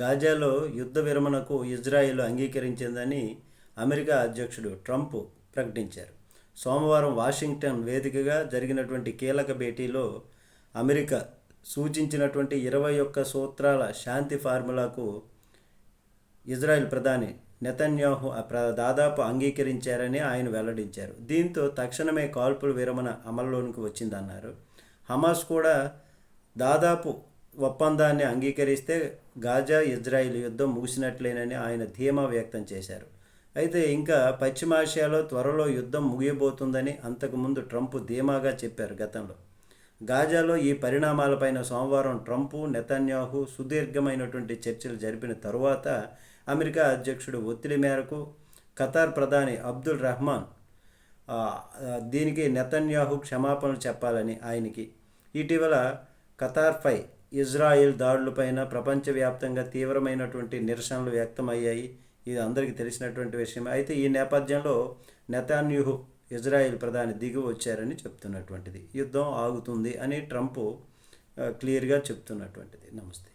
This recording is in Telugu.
గాజాలో యుద్ధ విరమణకు ఇజ్రాయెల్ అంగీకరించిందని అమెరికా అధ్యక్షుడు ట్రంప్ ప్రకటించారు. సోమవారం వాషింగ్టన్ వేదికగా జరిగినటువంటి కీలక భేటీలో అమెరికా సూచించినటువంటి ఇరవై ఒక్క సూత్రాల శాంతి ఫార్ములాకు ఇజ్రాయెల్ ప్రధాని నెతన్యాహు ప్ర- దాదాపు అంగీకరించారని ఆయన వెల్లడించారు. దీంతో తక్షణమే కాల్పుల విరమణ అమల్లోనికి వచ్చిందన్నారు. హమాస్ కూడా దాదాపు ఒప్పందాన్ని అంగీకరిస్తే గాజా ఇజ్రాయిల్ యుద్ధం ముగిసినట్లేనని ఆయన ధీమా వ్యక్తం చేశారు. అయితే ఇంకా పశ్చిమాసియాలో త్వరలో యుద్ధం ముగియబోతుందని అంతకుముందు ట్రంప్ ధీమాగా చెప్పారు గతంలో. గాజాలో ఈ పరిణామాలపైన సోమవారం ట్రంప్ నెతన్యాహు సుదీర్ఘమైనటువంటి చర్చలు జరిపిన తరువాత అమెరికా అధ్యక్షుడు ఒత్తిడి మేరకు ఖతార్ ప్రధాని అబ్దుల్ రెహమాన్ దీనికి నెతన్యాహు క్షమాపణలు చెప్పాలని ఆయనకి. ఇటీవల ఖతార్పై ఇజ్రాయిల్ దాడులపైన ప్రపంచవ్యాప్తంగా తీవ్రమైనటువంటి నిరసనలు వ్యక్తమయ్యాయి. ఇది అందరికీ తెలిసినటువంటి విషయం అయితే ఈ నేపథ్యంలో నెతాన్యూహు ఇజ్రాయిల్ ప్రధాని దిగి వచ్చారని చెప్తున్నటువంటిది. యుద్ధం ఆగుతుంది అని ట్రంప్ క్లియర్గా చెప్తున్నటువంటిది. నమస్తే.